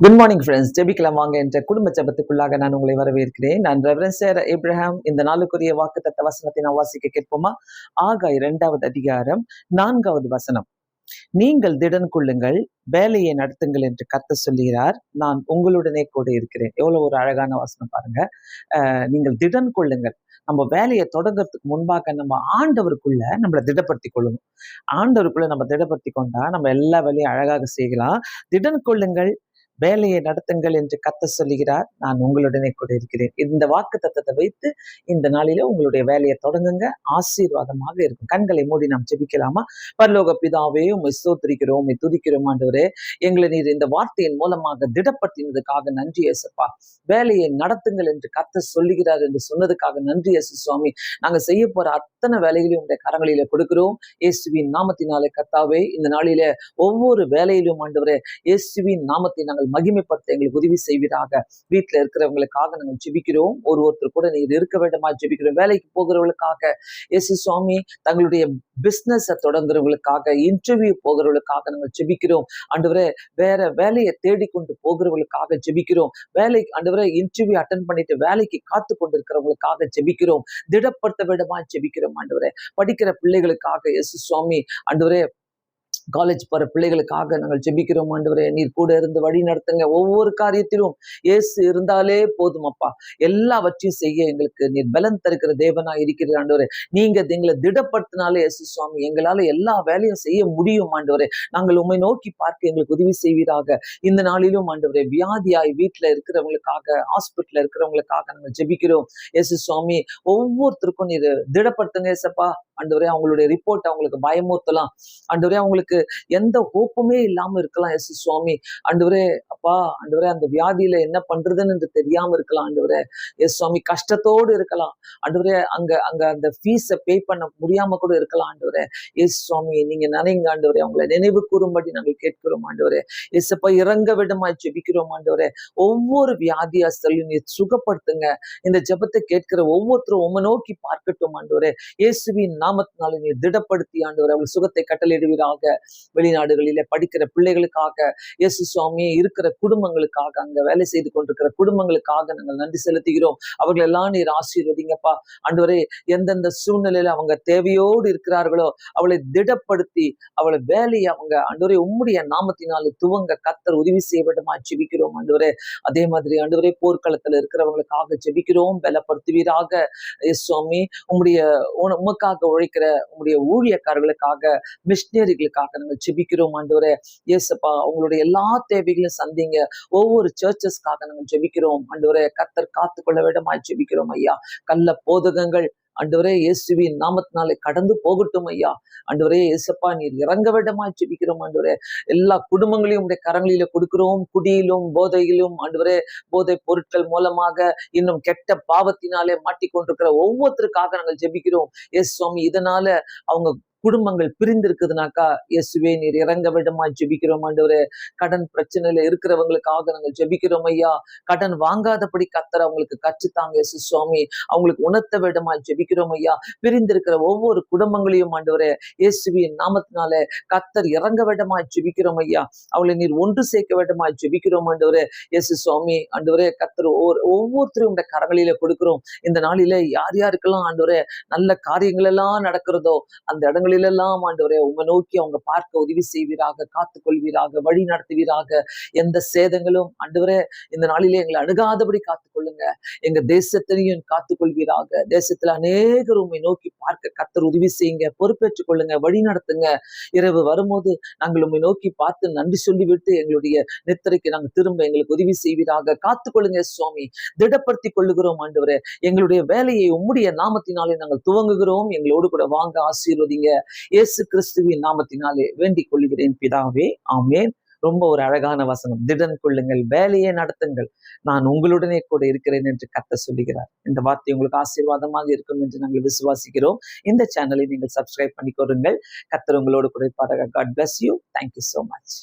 Good morning friends ஜெபிக்கலாம் வாங்க என்ற குடும்ப ஜெபத்துக்குள்ளாக நான் உங்களை வரவேற்கிறேன். நான் ரெவரன் சேர இப்ராஹாம் இந்த நாளுக்குரிய வாக்கு தத்த வசனத்தை நான் வாசிக்க கேட்போமா? ஆக இரண்டாவது அதிகாரம் நான்காவது வசனம். நீங்கள் திடன் கொள்ளுங்கள் வேலையை நடத்துங்கள் என்று கத்த சொல்லுகிறார். நான் உங்களுடனே கூட இருக்கிறேன். எவ்வளவு ஒரு அழகான வசனம் பாருங்க. அஹ் நீங்கள் திடன் கொள்ளுங்கள். நம்ம வேலையை தொடங்குறதுக்கு முன்பாக நம்ம ஆண்டவருக்குள்ள நம்மளை திடப்படுத்தி கொள்ளணும். ஆண்டவருக்குள்ள நம்ம திடப்படுத்தி கொண்டா நம்ம எல்லா வேலையும் அழகாக செய்யலாம். திடன் கொள்ளுங்கள் வேலையை நடத்துங்கள் என்று கத்த சொல்லுகிறார். நான் உங்களுடனே கூட இருக்கிறேன். இந்த வாக்கு தத்தத்தை வைத்து இந்த நாளில உங்களுடைய வேலையை தொடங்குங்க. ஆசீர்வாதமாக இருக்கும். கண்களை மூடி நாம் ஜெபிக்கலாமா? பரலோக பிதாவே உம்மை சோத்திரிக்கிறோம் உம்மை துதிக்கிறோம் ஆண்டவரே. எங்களை நீர் இந்த வார்த்தையின் மூலமாக திடப்படுத்தினதுக்காக நன்றி ஏசப்பா. வேலையை நடத்துங்கள் என்று கத்த சொல்லுகிறார் என்று சொன்னதுக்காக நன்றி ஏசு சுவாமி. நாங்க செய்ய போற அத்தனை வேலைகளையும் உங்களுடைய கரங்களில கொடுக்கிறோம். இயேசுவின் நாமத்தினாலே கத்தாவே இந்த நாளில ஒவ்வொரு வேலையிலும் ஆண்டவரே இயேசுவின் நாமத்தை நாங்கள் மகிமைப்படுத்த எங்களுக்கு உதவி செய்வீராக. வீட்டில் இருக்கிறவங்களுக்காக நாங்கள் ஜெபிக்கிறோம். ஒரு ஒருத்தர் கூட நீர் இருக்க வேண்டுமா ஜெபிக்கிறோம். வேலைக்கு போகிறவர்களுக்காக எஸ் சுவாமி தங்களுடைய பிஸ்னஸை தொடங்குறவங்களுக்காக இன்டர்வியூ போகிறவர்களுக்காக நாங்கள் ஜெபிக்கிறோம். ஆண்டவரே வேற வேலையை தேடிக்கொண்டு போகிறவர்களுக்காக ஜெபிக்கிறோம். வேலை ஆண்டவரே இன்டர்வியூ அட்டன் பண்ணிட்டு வேலைக்கு காத்து கொண்டிருக்கிறவங்களுக்காக ஜெபிக்கிறோம். திடப்படுத்த வேண்டுமா ஜெபிக்கிறோம் ஆண்டவரே. படிக்கிற பிள்ளைகளுக்காக எஸ் சுவாமி ஆண்டவரே காலேஜ் போற பிள்ளைகளுக்காக நாங்கள் ஜெபிக்கிறோம். ஆண்டவரே நீர் கூட இருந்து வழி நடத்துங்க. ஒவ்வொரு காரியத்திலும் இயேசு இருந்தாலே போதும் அப்பா. எல்லாவற்றையும் செய்ய எங்களுக்கு நீர் பலன் தருக்கிற தேவனா இருக்கிற ஆண்டவரே. நீங்க எங்களை திடப்படுத்தினாலே இயேசு சுவாமி எங்களால எல்லா வேலையும் செய்ய முடியும் ஆண்டவரே. நாங்கள் உண்மை நோக்கி பார்க்க எங்களுக்கு உதவி செய்வீராக. இந்த நாளிலும் ஆண்டவரே வியாதியாய் வீட்டுல இருக்கிறவங்களுக்காக ஹாஸ்பிட்டல்ல இருக்கிறவங்களுக்காக நாங்கள் ஜெபிக்கிறோம். இயேசு சுவாமி ஒவ்வொருத்தருக்கும் நீர் திடப்படுத்துங்க ஏசப்பா ஆண்டவரே அவங்களுடைய ரிப்போர்ட் அவங்களுக்கு பயமுறுத்தலாம். ஆண்டவரே அவங்களுக்கு எந்த ஹோப்புமே இல்லாம இருக்கலாம் எஸ். சுவாமி. ஆண்டவரே அப்பா ஆண்டவரே அந்த வியாதியில என்ன பண்றதுன்னு என்று தெரியாம இருக்கலாம் ஆண்டவரே. எஸ். சுவாமி கஷ்டத்தோடு இருக்கலாம். ஆண்டவரே அங்க அங்க அந்த ஃபீஸை பே பண்ண முடியாம கூட இருக்கலாம் ஆண்டவரே. எஸ். சுவாமி நீங்க நினைங்க ஆண்டவரே. அவங்களை நினைவு கூறும்படி நாங்கள் கேட்கிறோம் ஆண்டவரே. எஸ்ப்பா இறங்க விடமா ஜெபிக்கிறோம் ஆண்டவரே. ஒவ்வொரு வியாதியாஸ்தலையும் நீ சுகப்படுத்துங்க. இந்த ஜெபத்தை கேட்கிற ஒவ்வொருத்தரும் உம நோக்கி பார்க்கட்டும் ஆண்டவரே. இயேசுவின் நாமத்தினால நீ திடப்படுத்தி ஆண்டவர் அவள் சுகத்தை கட்டளையிடுவீராக. வெளிநாடுகளிலே படிக்கிற பிள்ளைகளுக்காக இயேசு சுவாமி இருக்கிற குடும்பங்களுக்காக அங்க வேலை செய்து கொண்டிருக்கிற குடும்பங்களுக்காக நாங்கள் நன்றி செலுத்துகிறோம். அவர்கள் எல்லாம் நீர் ஆசீர்வதிங்கப்பா. ஆண்டவரே எந்தெந்த சூழ்நிலையில அவங்க தேவையோடு இருக்கிறார்களோ அவளை திடப்படுத்தி அவளை வேலையை அவங்க ஆண்டவரே உம்முடைய நாமத்தினாலே துவங்க கத்தர் உதவி செய்ய வேண்டுமா ஜெபிக்கிறோம் ஆண்டவரே. அதே மாதிரி ஆண்டவரே போர்க்களத்துல இருக்கிறவங்களுக்காக ஜெபிக்கிறோம் பலப்படுத்துவீராக. சுவாமி உம்முடைய உமக்காக உழைக்கிற உங்களுடைய ஊழியக்காரர்களுக்காக மிஷினரிகளுக்காக நாங்கள் ஜெபிக்கிறோம் ஆண்டவரே. இயேசப்பா உங்களுடைய எல்லா தேவைகளையும் சந்திங்க. ஒவ்வொரு சர்ச்சஸ்க்காக நாங்கள் ஜெபிக்கிறோம் ஆண்டவரே. கத்தர் காத்து கொள்ள வேண்டுமாய் ஜெபிக்கிறோம் ஐயா. கள்ள போதகங்கள் அன்றுவரே இயேசுவின் நாமத்தினாலே கடந்து போகட்டும் ஐயா. அன்றுவரே இயேசப்பா நீர் இறங்க வேண்டுமாய் ஜெபிக்கிறோம் ஆண்டவரே. எல்லா குடும்பங்களையும் உடைய கரங்களில கொடுக்கிறோம். குடியிலும் போதையிலும் ஆண்டவரே போதை பொருட்கள் மூலமாக இன்னும் கெட்ட பாவத்தினாலே மாட்டிக்கொண்டிருக்கிற ஒவ்வொருத்தருக்காக நாங்கள் ஜெபிக்கிறோம். எஸ் சுவாமி இதனால அவங்க குடும்பங்கள் பிரிந்திருக்குதுனாக்கா இயேசுவே நீர் இறங்க விடமா? ஜெபிக்கிறோம் ஆண்டவரே. கடன் பிரச்சனையில இருக்கிறவங்களுக்காக நாங்கள் ஜெபிக்கிறோம் ஐயா. கடன் வாங்காதபடி கத்தர் அவங்களுக்கு கற்றுத்தாங்க இயேசு சுவாமி. அவங்களுக்கு உணர்த்த விடமா? ஜெபிக்கிறோம் ஐயா. பிரிந்திருக்கிற ஒவ்வொரு குடும்பங்களையும் ஆண்டவரே இயேசுவின் நாமத்தினாலே கத்தர் இறங்க விடமா? ஜெபிக்கிறோம் ஐயா. அவளை நீர் ஒன்று சேர்க்க விடமா? ஜெபிக்கிறோம் ஆண்டவரே. இயேசு சுவாமி ஆண்டவரே கத்தர் ஒவ்வொரு ஒவ்வொருத்தரும் இந்த கரங்களில கொடுக்கிறோம். இந்த நாளில யார் யாருக்கெல்லாம் ஆண்டவரே நல்ல காரியங்கள் எல்லாம் நடக்கிறதோ அந்த இடங்கள் எல்லாம் ஆண்டவரே. உங்க நோக்கி அவங்க பார்க்க உதவி செய்வீராக காத்துக் கொள்வீராக வழி நடத்துவீராக. எந்த சேதங்களும் ஆண்டவரே இந்த நாளிலே எங்களை அணுகாதபடி காத்துக்கொள்ளுங்க எங்க தேசத்திலையும் காத்துக்கொள்வீராக தேசத்துல அநேகர் உண்மை நோக்கி பார்க்க கத்தர் உதவி செய்யுங்க. பொறுப்பேற்றுக் கொள்ளுங்க. வழி நடத்துங்க. இரவு வரும்போது நாங்கள் உண்மை நோக்கி பார்த்து நன்றி சொல்லிவிட்டு எங்களுடைய நித்திரைக்கு நாங்கள் திரும்ப எங்களுக்கு உதவி செய்வீராக. காத்துக்கொள்ளுங்க சுவாமி. திடப்படுத்திக் கொள்ளுகிறோம் ஆண்டவரே. எங்களுடைய வேலையை உம்முடைய நாமத்தினாலே நாங்கள் துவங்குகிறோம். எங்களோடு கூட வாங்க ஆசீர்வதிங்க. இயேசு கிறிஸ்துவின் நாமத்தினாலே வேண்டிக் கொள்கிறேன் பிதாவே. ஆமேன். ரொம்ப ஒரு அழகான வசனம். திடன் கொள்ளுங்கள் வேலையை நடத்துங்கள். நான் உங்களுடனே கூட இருக்கிறேன் என்று கத்த சொல்லுகிறார். இந்த வார்த்தை உங்களுக்கு ஆசீர்வாதமாக இருக்கும் என்று நாங்கள் விசுவாசிக்கிறோம். இந்த சேனலை நீங்கள் சப்ஸ்கிரைப் பண்ணிக்கொள்ளுங்கள். கத்தர் உங்களோடு கூட பாருங்க God bless you thank you so much